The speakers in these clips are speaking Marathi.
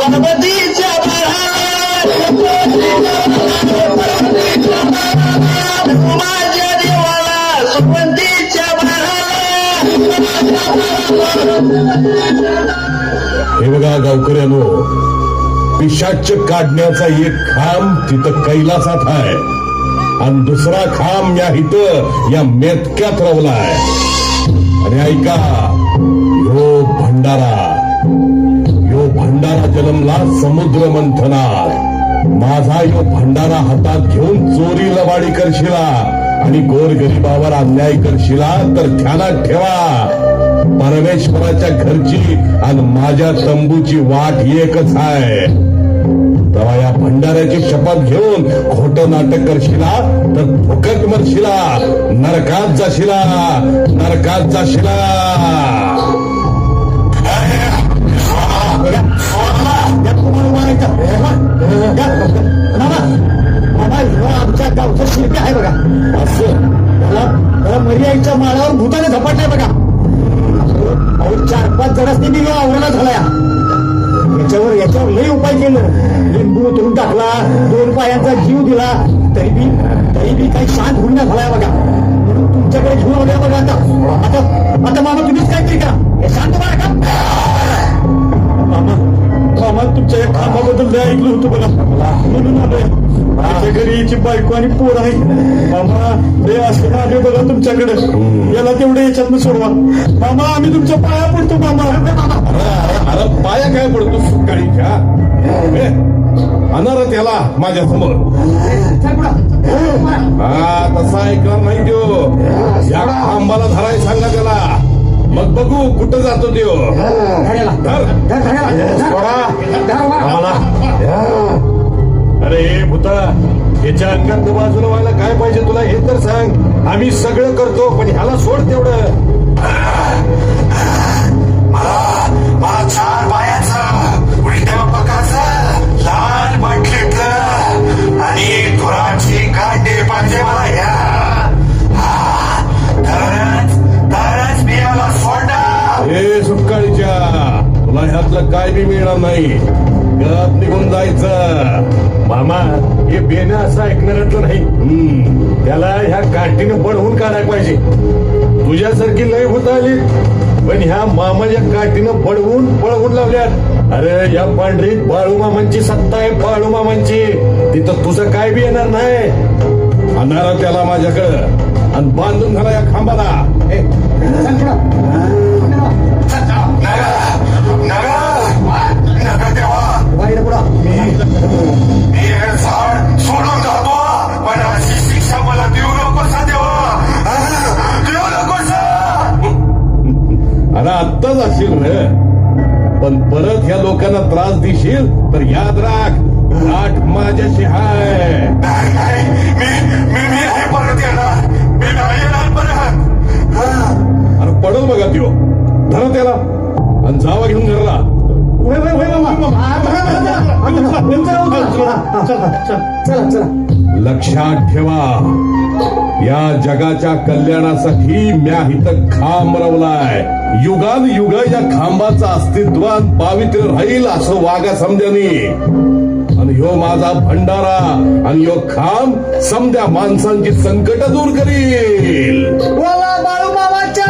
गणपतीच्या माझ्या हे बघा गावकऱ्यानो पिशाच काढण्याचा एक खांब तिथं कैलासात आहे. आणि दुसरा खांब या इथं या मेतक्यात रवलाय आणि ऐका यो भंडारा यो भंडारा जन्मला समुद्र मंथनात माझा यो भंडारा हातात घेऊन चोरी लबाडी करशिला आणि गोरगरिबावर अन्याय करशिला तर ध्यानात ठेवा. परमेश्वराच्या घरची आणि माझ्या तंबूची वाट एकच आहे. तेव्हा या भंडाऱ्याची शपथ घेऊन खोट नाटक करशिला तर फुकट मरशिला नरकात जाशिला नरकात जाशिला आमच्या गावचं शिल्पी आहे बघा असं. त्याला त्याला मर्याईच्या माळावर भूताने झपाटलाय बघा. अहो चार पाच जणांनी मी आवडला झाला याच्यावर याच्यावर लई उपाय केलं. लिंबू उतरून टाकला दोन पायांचा जीव दिला. तरी बी तरी बी काही शांत होईना झालाय बघा. म्हणून तुमच्याकडे घेऊन आलोय बघा आता. आता आता मामा तुम्हीच काहीतरी करा. हे शांत बघा का? मामा मामा तुमच्या या कामाबद्दल लय ऐकलं होतं बघा. म्हणून आलोय. माझ्या घरी याची बायको आणि पोर आहे मामा लय असं आले बघा तुमच्याकडे याला तेवढे याच्यातनं सोडवा मामा आम्ही तुमच्या पाया पडतो मामा अरे पाया काय पडतो सुकाळीच्या अनार त्याला माझ्यासमोर हा तसा ऐकणार नाही त्यो या खांबाला धराय सांगा त्याला मग बघू कुठं जातो त्यो याच्या अंगात बाजूला व्हायला काय पाहिजे तुला हे तर सांग. आम्ही सगळं करतो पण ह्याला सोड तेवढं. मला चार पायाचं उलट्या पकाचं लाल बाटलीतलं आणि धुराची काटे पाहिजे मला या हा, तरच तरच मी याला सोडणार हे सुकाळीच्या तुला ह्यातलं काय बी मिळणार नाही. गप निघून जायचं. मामा हे बेन असं ऐकणाऱ्यातलं नाही. त्याला ह्या काठीनं बडवून काढायला पाहिजे. तुझ्यासारखी लय होत आली. पण ह्या मामाच्या काठीनं बडवून पळवून लावल्यात. अरे या पांढरीत बाळू मामांची सत्ता आहे बाळू मामांची. तिथं तुझं काय बी येणार नाही. आणणारा त्याला माझ्याकडं. आणि बांधून घाला या खांबाला. मी हे झाड सोडून जातो पण अशी शिक्षा मला देऊ नकोस देवा देऊ नकोस अरे आत्ताच असेल रे. पण परत ह्या लोकांना त्रास देशील तर याद राख गाठ माझ्याशी हाय. नाही नाही मी मी मी नाही परत येणार मी नाही येणार परत अरे पडल बघा त्यो. धरा त्याला. आणि जावा घेऊन घरला. चला चला लक्षात ठेवा. या जगाच्या कल्याणासाठी म्या इथं खांब रवलाय. युगान युग या खांबाचं अस्तित्वात पावित्र्य राहील असं वागा समजाने. आणि ह्यो माझा भंडारा आणि ह्यो खांब समद्या माणसांची संकट दूर करील. बोला बाळू मामाच्या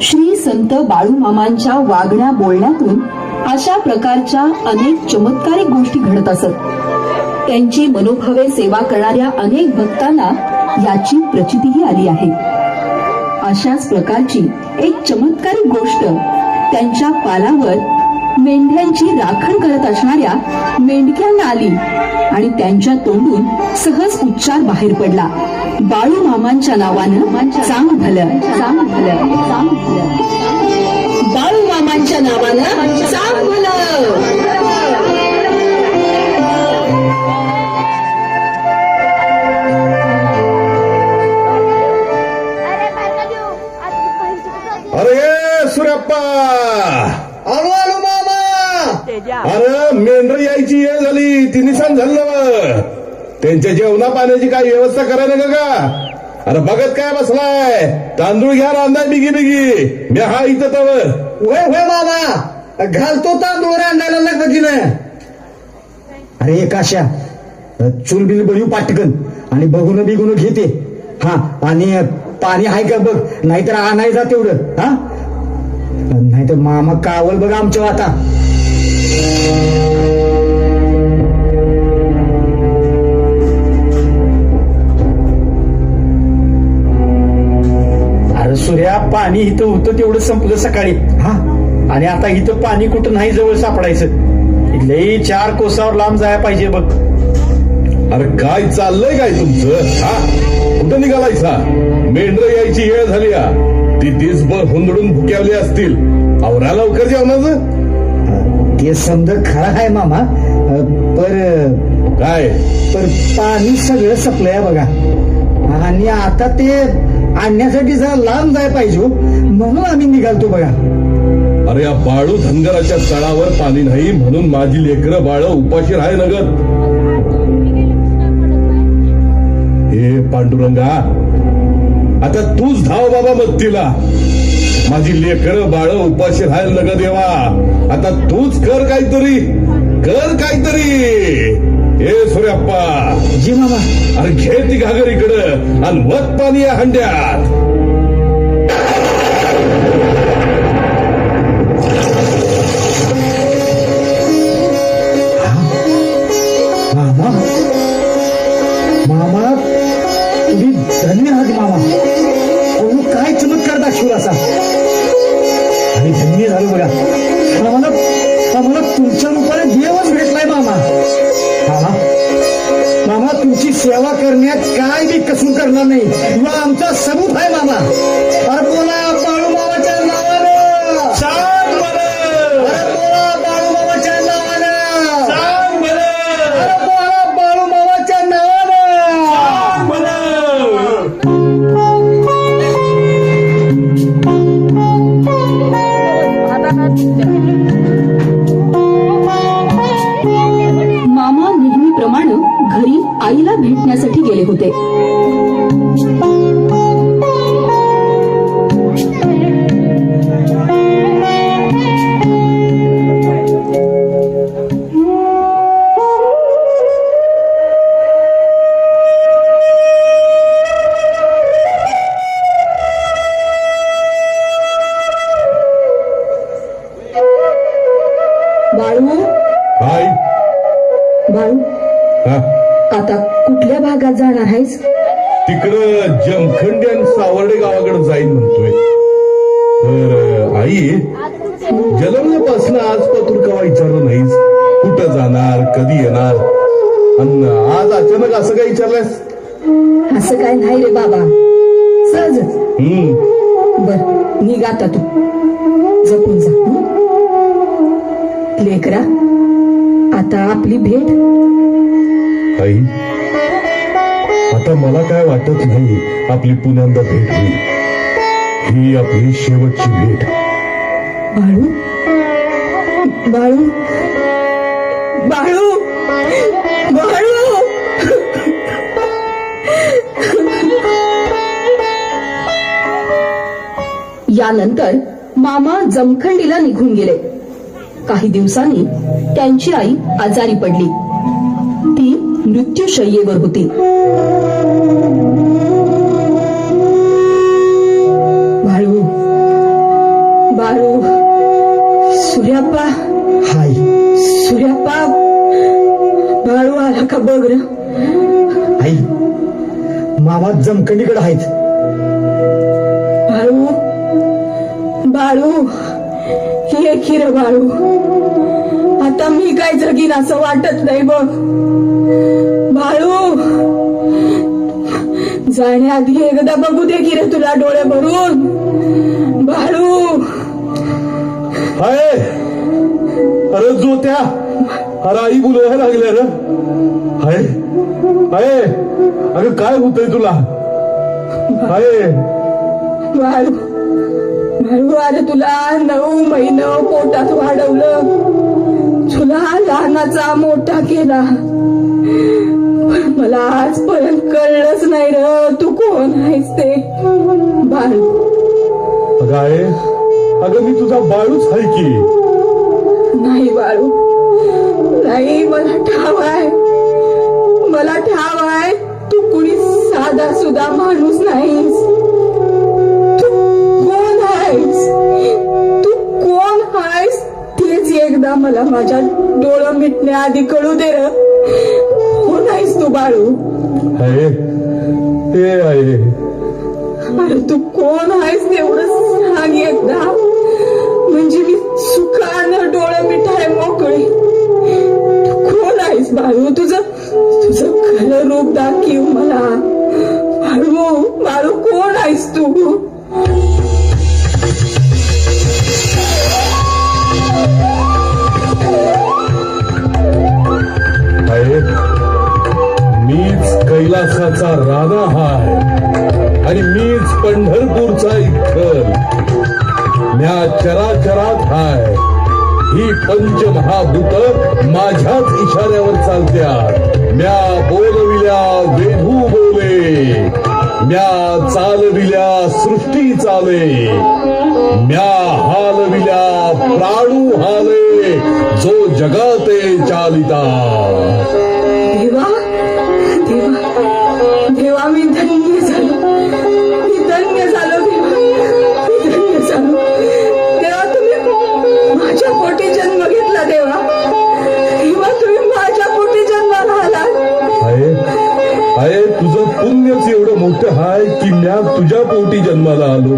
श्री संत बाळूमामांच्या वागण्या बोलण्यातून अशा प्रकारच्या अनेक चमत्कारिक गोष्टी घडत असत. त्यांची मनोभावे सेवा करणाऱ्या अनेक भक्तांना याची प्रचितीही आली आहे. अशाच प्रकारची एक चमत्कारिक गोष्ट त्यांच्या पालावर मेंढ्यांची राखण करत असणाऱ्या मेंढक्यांना आली आणि त्यांच्या तोंडून सहज उच्चार बाहेर पडला. बाळू मामांच्या नावानं चांग भलं चांग भलं चांग भलं. बाळू मामांच्या नावानं चांग भलं. त्यांच्या जेवणा पाण्याची काय व्यवस्था करायला नका का? अरे बघत काय बसलाय? तांदूळ घ्या रांधाय बिगी बिगी. मी हा इथं तवर होय होय मामा. घालतो तांदूळ रांधायला लगबगीनं. अरे काशा चुलबिल बळीव पाटकन आणि बघून बिगून घेते. हा आणि पाणी आहे का बघ? नाहीतर आणाय जा तेवढं हा? नाहीतर मामा कावल बघ आमच्या आता पाणी इथं होतं तेवढं संपलं सकाळी. हा? आणि आता इथं पाणी कुठं नाही जवळ सापडायचं. लई चार कोसावर लांब जायला पाहिजे बघ. अरे काय चाललंय काय तुमचं? हा? कुठं निघालायचा? मेंढर यायची वेळ झाली हा. ती दिसभर हुंदडून भुक्यावली असतील. आवरा लवकर जेवणाचं. ते समज खरं आहे मामा. पर काय? तर पाणी सगळं संपलंय बघा. आणि आता ते आणण्यासाठी जरा लांब जाय पाहिजे हो. म्हणून आम्ही निघालतो बघा. अरे या बाळू धनगराच्या तळावर पाणी नाही म्हणून माझी लेकरं बाळ उपाशी राहाय नगत हे पांडुरंगा आता तूच धाव बाबा मत्तीला. माझी लेकर बाळ उपाशी राहायला नग देवा. आता तूच कर काहीतरी. कर काहीतरी. ए सूर्याप्पा. जी मामा. अरे घे ती घागर इकडं आणि वत पाणी या हंड्यात. सेवा करण्यात काय बी कसून करणार नाही. किंवा आमचा सबूत आहे मामा. अरे बोला आईला भेटण्यासाठी गेले होते. बाळू? बाळू? आता कुठल्या भागात जाणार आहेस? तिकडं जमखंडी आणि सावर्डे गावाकडे जाईन म्हणतोय. तर आई जन्मल्यापासून आज पतूर कवा विचारलं नाहीस? कुठं जाणार? कधी येणार? आणि आज अचानक असं काय विचारलंस असं काय नाही रे बाबा. सहज. हम्म. बर निघ आता तू. जपून जा. हं? लेकरा आता आपली भेट आई. आता मला काय वाटत नाही आपली पुण्यांदा भेट होईल. ही आपली शेवटची भेट. बाळू? बाळू? बाळू? बाळू? यानंतर मामा जमखंडीला निघून गेले. काही दिवसांनी त्यांची आई आजारी पडली. मृत्यूशय्येवर होती. बाळू बाळू सूर्याप्पा हाय. सूर्याप्पा बाळू आला का बघ र. आई मामा जमखंडीकडे आहेत. बाळू बाळू ये खिर बाळू. आता मी काय जगीन असं वाटत नाही बघ. बाळू जाण्याआधी एकदा बघू दे की रे तुला डोळे भरून. बाळू. अरे जोत्या अरे आई बोलवायला लागल्या र. हाय. हाय. अगं काय होतंय तुला? बाळू बाळू अरे तुला नऊ महिनं पोटात वाढवलं. तुला लहानाचा मोठा केला. मला आजपर्यंत कळलंच नाही र. तू कोण आहेस ते? बाळू. अगं आहे अगं मी तुझा बाळूच आहे की? नाही बाळू. नाही मला ठाव आहे. मला ठाव आहे. तू कुणी साधा सुद्धा माणूस नाहीस. तू कोण आहेस? तू कोण आहेस? तेच एकदा मला माझ्या डोळं मिटण्याआधी कळू दे र. कोण आहेस तू बाळू आहे हे अरे तू कोण आहेस तेवढं सांग एकदा म्हणजे मी सुखानं डोळं मिठाय मोकळी तू कोण आहेस बाळू तुझं तुझं खरं रूप दाखव मला बाळू बाळू कोण आहेस तू कैलासाचा राणा हाय. आणि मीच पंढरपूरचा इक्कल म्या चराचरात हाय. ही पंचमहाभूत माझ्याच इशाऱ्यावर चालत्या. म्या बोलविल्या वेधू बोले. म्या चालविल्या सृष्टी चाले. म्या हालविल्या प्राणू हाले. जो जगाते चालिता. देवा मी धन्य झालो. मी धन्य झालो मी धन्य झालो. तुम्ही माझ्या पोटी जन्म घेतला तुम्ही माझ्या पोटी जन्माला आलात आहे आहे तुझं पुण्यच एवढं मोठं आहे की म्या तुझ्या पोटी जन्माला आलो.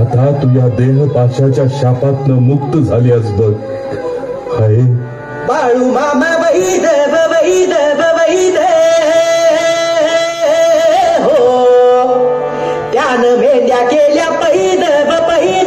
आता तू या देह पाशाच्या शापातनं मुक्त झाल्यास बघ. आहे. बाळू मामा वैद भेंड्या केल्या पै